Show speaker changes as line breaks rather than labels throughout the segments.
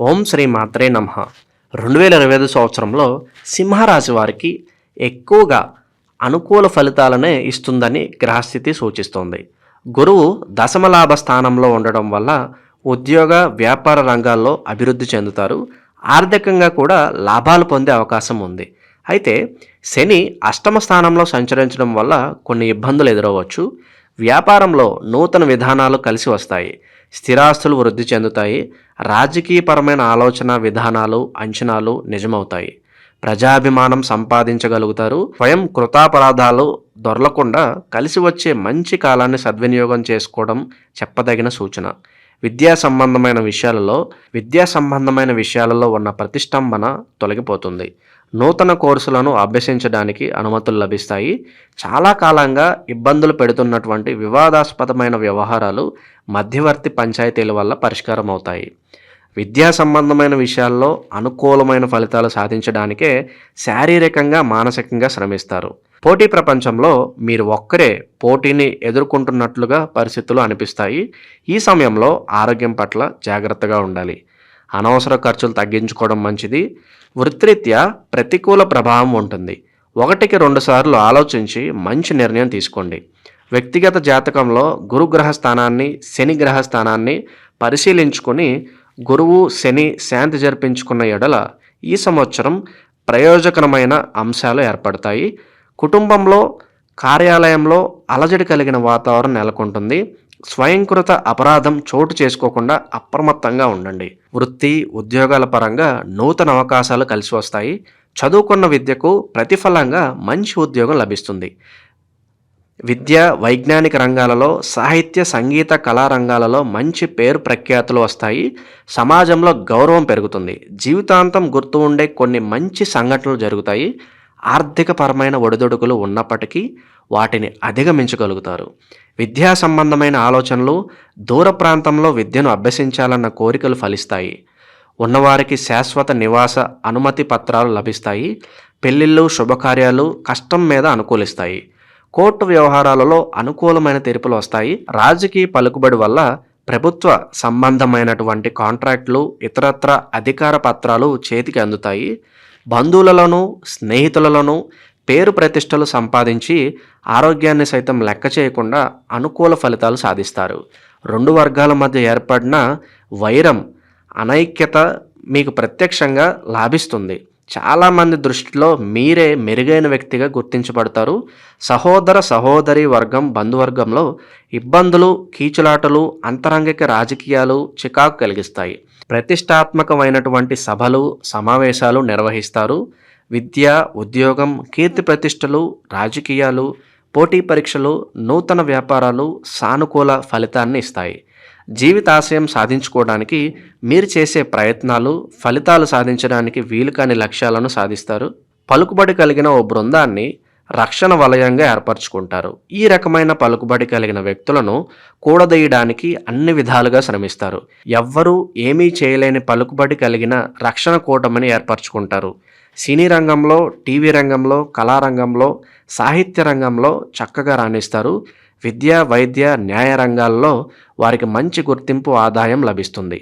ఓం శ్రీ మాత్రే నమ. రెండు వేల ఇరవై ఐదు సంవత్సరంలో సింహరాశి వారికి ఎక్కువగా అనుకూల ఫలితాలనే ఇస్తుందని గ్రహస్థితి సూచిస్తోంది. గురువు దశమలాభ స్థానంలో ఉండడం వల్ల ఉద్యోగ వ్యాపార రంగాల్లో అభివృద్ధి చెందుతారు. ఆర్థికంగా కూడా లాభాలు పొందే అవకాశం ఉంది. అయితే శని అష్టమ స్థానంలో సంచరించడం వల్ల కొన్ని ఇబ్బందులు ఎదురవచ్చు. వ్యాపారంలో నూతన విధానాలు కలిసి వస్తాయి. స్థిరాస్తులు వృద్ధి చెందుతాయి. రాజకీయపరమైన ఆలోచన విధానాలు అంచనాలు నిజమవుతాయి. ప్రజాభిమానం సంపాదించగలుగుతారు. స్వయం కృతాపరాధాలు దొరలకుండా కలిసి వచ్చే మంచి కాలాన్ని సద్వినియోగం చేసుకోవడం చెప్పదగిన సూచన. విద్యా సంబంధమైన విషయాలలో విద్యా సంబంధమైన విషయాలలో ఉన్న ప్రతిష్టంభన తొలగిపోతుంది. నూతన కోర్సులను అభ్యసించడానికి అనుమతులు లభిస్తాయి. చాలా కాలంగా ఇబ్బందులు పెడుతున్నటువంటి వివాదాస్పదమైన వ్యవహారాలు మధ్యవర్తి పంచాయతీల వల్ల పరిష్కారం అవుతాయి. విద్యా సంబంధమైన విషయాల్లో అనుకూలమైన ఫలితాలు సాధించడానికే శారీరకంగా మానసికంగా శ్రమిస్తారు. పోటీ ప్రపంచంలో మీరు ఒక్కరే పోటీని ఎదుర్కొంటున్నట్లుగా పరిస్థితులు అనిపిస్తాయి. ఈ సమయంలో ఆరోగ్యం పట్ల జాగ్రత్తగా ఉండాలి. అనవసర ఖర్చులు తగ్గించుకోవడం మంచిది. వృత్తిరీత్యా ప్రతికూల ప్రభావం ఉంటుంది. ఒకటికి రెండు సార్లు ఆలోచించి మంచి నిర్ణయం తీసుకోండి. వ్యక్తిగత జాతకంలో గురుగ్రహ స్థానాన్ని శని గ్రహ స్థానాన్ని పరిశీలించుకొని గురువు శని శాంతి జరిపించుకున్న ఎడల ఈ సంవత్సరం ప్రయోజకరమైన అంశాలు ఏర్పడతాయి. కుటుంబంలో కార్యాలయంలో అలజడి కలిగిన వాతావరణం నెలకొంటుంది. స్వయంకృత అపరాధం చోటు చేసుకోకుండా అప్రమత్తంగా ఉండండి. వృత్తి ఉద్యోగాల పరంగా నూతన అవకాశాలు కలిసి వస్తాయి. చదువుకున్న విద్యకు ప్రతిఫలంగా మంచి ఉద్యోగం లభిస్తుంది. విద్య వైజ్ఞానిక రంగాలలో సాహిత్య సంగీత కళా రంగాలలో మంచి పేరు ప్రఖ్యాతులు వస్తాయి. సమాజంలో గౌరవం పెరుగుతుంది. జీవితాంతం గుర్తు ఉండే కొన్ని మంచి సంఘటనలు జరుగుతాయి. ఆర్థికపరమైన ఒడిదొడుకులు ఉన్నప్పటికీ వాటిని అధిగమించగలుగుతారు. విద్యా సంబంధమైన ఆలోచనలు దూర ప్రాంతంలో విద్యను అభ్యసించాలన్న కోరికలు ఫలిస్తాయి. ఉన్నవారికి శాశ్వత నివాస అనుమతి పత్రాలు లభిస్తాయి. పెళ్ళిళ్ళు శుభకార్యాలు కష్టం మీద అనుకూలిస్తాయి. కోర్టు వ్యవహారాలలో అనుకూలమైన తీర్పులు వస్తాయి. రాజకీయ పలుకుబడి వల్ల ప్రభుత్వ సంబంధమైనటువంటి కాంట్రాక్టులు ఇతరత్ర అధికార పత్రాలు చేతికి అందుతాయి. బంధువులలోనూ స్నేహితులలోనూ పేరు ప్రతిష్టలు సంపాదించి ఆరోగ్యాన్ని సైతం లెక్క చేయకుండా అనుకూల ఫలితాలు సాధిస్తారు. రెండు వర్గాల మధ్య ఏర్పడిన వైరం అనైక్యత మీకు ప్రత్యక్షంగా లాభిస్తుంది. చాలామంది దృష్టిలో మీరే మెరుగైన వ్యక్తిగా గుర్తించబడతారు. సహోదర సహోదరి వర్గం బంధువర్గంలో ఇబ్బందులు కీచులాటలు అంతరంగిక రాజకీయాలు చికాకు కలిగిస్తాయి. ప్రతిష్టాత్మకమైనటువంటి సభలు సమావేశాలు నిర్వహిస్తారు. విద్య ఉద్యోగం కీర్తి ప్రతిష్టలు రాజకీయాలు పోటీ పరీక్షలు నూతన వ్యాపారాలు సానుకూల ఫలితాన్ని ఇస్తాయి. జీవితాశయం సాధించుకోవడానికి మీరు చేసే ప్రయత్నాలు ఫలితాలు సాధించడానికి వీలు కాని లక్ష్యాలను సాధిస్తారు. పలుకుబడి కలిగిన ఓ బృందాన్ని రక్షణ వలయంగా ఏర్పరచుకుంటారు. ఈ రకమైన పలుకుబడి కలిగిన వ్యక్తులను కూడదీయడానికి అన్ని విధాలుగా శ్రమిస్తారు. ఎవ్వరూ ఏమీ చేయలేని పలుకుబడి కలిగిన రక్షణ కూటమిని ఏర్పరచుకుంటారు. సినీ రంగంలో టీవీ రంగంలో కళారంగంలో సాహిత్య రంగంలో చక్కగా రాణిస్తారు. విద్య వైద్య న్యాయ రంగాల్లో వారికి మంచి గుర్తింపు ఆదాయం లభిస్తుంది.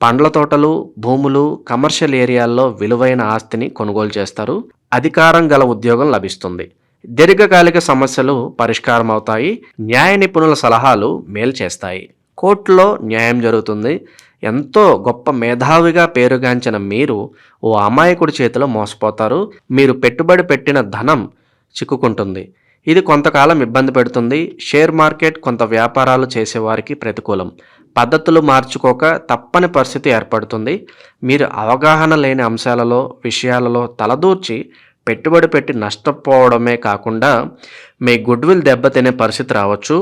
పండ్ల తోటలు భూములు కమర్షియల్ ఏరియాల్లో విలువైన ఆస్తిని కొనుగోలు చేస్తారు. అధికారం గల ఉద్యోగం లభిస్తుంది. దీర్ఘకాలిక సమస్యలు పరిష్కారం అవుతాయి న్యాయ నిపుణుల సలహాలు మేలు చేస్తాయి. కోర్టులో న్యాయం జరుగుతుంది. ఎంతో గొప్ప మేధావిగా పేరుగాంచిన మీరు ఓ అమాయకుడి చేతిలో మోసపోతారు. మీరు పెట్టుబడి పెట్టిన ధనం చిక్కుకుంటుంది. ఇది కొంతకాలం ఇబ్బంది పెడుతుంది. షేర్ మార్కెట్ కొంత వ్యాపారాలు చేసేవారికి ప్రతికూలం. పద్ధతులు మార్చుకోక తప్పని పరిస్థితి ఏర్పడుతుంది. మీరు అవగాహన లేని అంశాలలో విషయాలలో తలదూర్చి పెట్టుబడి పెట్టి నష్టపోవడమే కాకుండా మీ గుడ్ విల్ దెబ్బతినే పరిస్థితి రావచ్చు.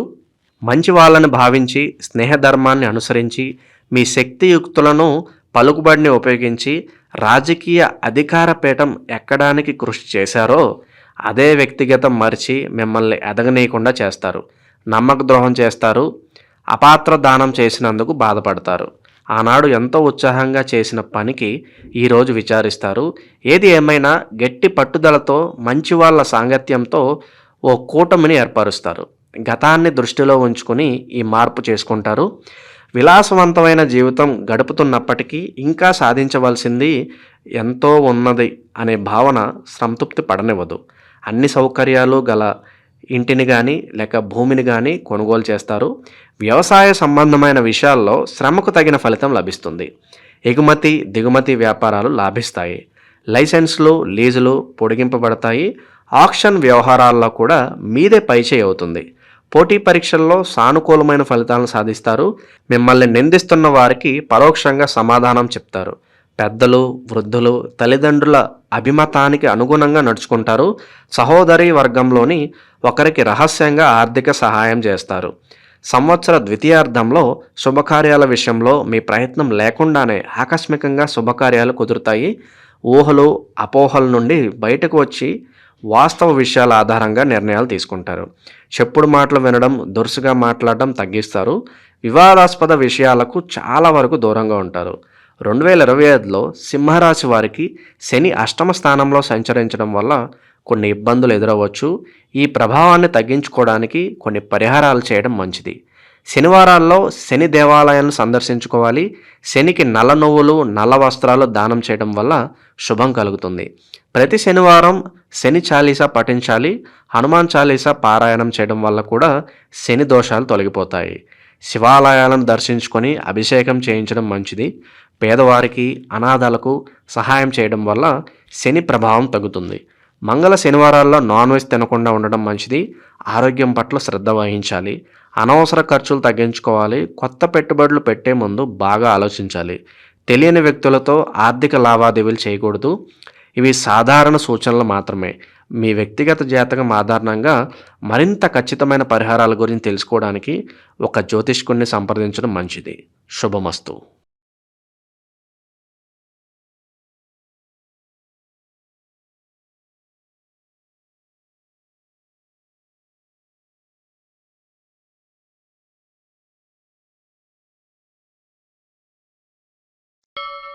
మంచి వాళ్ళని భావించి స్నేహధర్మాన్ని అనుసరించి మీ శక్తియుక్తులను పలుకుబడిని ఉపయోగించి రాజకీయ అధికార పీఠం ఎక్కడానికి కృషి చేశారో అదే వ్యక్తిగతం మరిచి మిమ్మల్ని ఎదగనీయకుండా చేస్తారు. నమ్మక ద్రోహం చేస్తారు. అపాత్ర దానం చేసినందుకు బాధపడతారు. ఆనాడు ఎంతో ఉత్సాహంగా చేసిన పనికి ఈరోజు విచారిస్తారు. ఏది ఏమైనా గట్టి పట్టుదలతో మంచి వాళ్ళ సాంగత్యంతో ఓ కూటమిని ఏర్పరుస్తారు. గతాన్ని దృష్టిలో ఉంచుకుని ఈ మార్పు చేసుకుంటారు. విలాసవంతమైన జీవితం గడుపుతున్నప్పటికీ ఇంకా సాధించవలసింది ఎంతో ఉన్నది అనే భావన సంతృప్తి పడనివ్వదు. అన్ని సౌకర్యాలు గల ఇంటిని కానీ లేక భూమిని కానీ కొనుగోలు చేస్తారు. వ్యవసాయ సంబంధమైన విషయాల్లో శ్రమకు తగిన ఫలితం లభిస్తుంది. ఎగుమతి దిగుమతి వ్యాపారాలు లాభిస్తాయి. లైసెన్స్లు లీజులు పొడిగింపబడతాయి. ఆక్షన్ వ్యవహారాల్లో కూడా మీదే పైచేయి అవుతుంది. పోటీ పరీక్షల్లో సానుకూలమైన ఫలితాలను సాధిస్తారు. మిమ్మల్ని నిందిస్తున్న వారికి పరోక్షంగా సమాధానం చెప్తారు. పెద్దలు వృద్ధులు తల్లిదండ్రుల అభిమతానికి అనుగుణంగా నడుచుకుంటారు. సహోదరి వర్గంలోని ఒకరికి రహస్యంగా ఆర్థిక సహాయం చేస్తారు. సంవత్సర ద్వితీయార్థంలో శుభకార్యాల విషయంలో మీ ప్రయత్నం లేకుండానే ఆకస్మికంగా శుభకార్యాలు కుదురుతాయి. ఊహలు అపోహల నుండి బయటకు వచ్చి వాస్తవ విషయాల ఆధారంగా నిర్ణయాలు తీసుకుంటారు. చెప్పుడు మాటలు వినడం దురుసుగా మాట్లాడడం తగ్గిస్తారు. వివాదాస్పద విషయాలకు చాలా వరకు దూరంగా ఉంటారు. రెండు వేల ఇరవై ఐదులో సింహరాశి వారికి శని అష్టమ స్థానంలో సంచరించడం వల్ల కొన్ని ఇబ్బందులు ఎదురవ్వచ్చు ఈ ప్రభావాన్ని తగ్గించుకోవడానికి కొన్ని పరిహారాలు చేయడం మంచిది. శనివారాల్లో శని దేవాలయాలను సందర్శించుకోవాలి. శనికి నల్ల నువ్వులు నల్ల వస్త్రాలు దానం చేయడం వల్ల శుభం కలుగుతుంది. ప్రతి శనివారం శని చాలీసా పఠించాలి. హనుమాన్ చాలీసా పారాయణం చేయడం వల్ల కూడా శని దోషాలు తొలగిపోతాయి. శివాలయాలను దర్శించుకొని అభిషేకం చేయించడం మంచిది. పేదవారికి అనాథాలకు సహాయం చేయడం వల్ల శని ప్రభావం తగ్గుతుంది. మంగళ శనివారాల్లో నాన్ వెజ్ తినకుండా ఉండడం మంచిది. ఆరోగ్యం పట్ల శ్రద్ధ వహించాలి. అనవసర ఖర్చులు తగ్గించుకోవాలి కొత్త పెట్టుబడులు పెట్టే ముందు బాగా ఆలోచించాలి. తెలియని వ్యక్తులతో ఆర్థిక లావాదేవీలు చేయకూడదు. ఇవి సాధారణ సూచనలు మాత్రమే. మీ వ్యక్తిగత జాతకం ఆధారంగా మరింత ఖచ్చితమైన పరిహారాల గురించి తెలుసుకోవడానికి ఒక జ్యోతిష్కుడిని సంప్రదించడం మంచిది. శుభమస్తు. you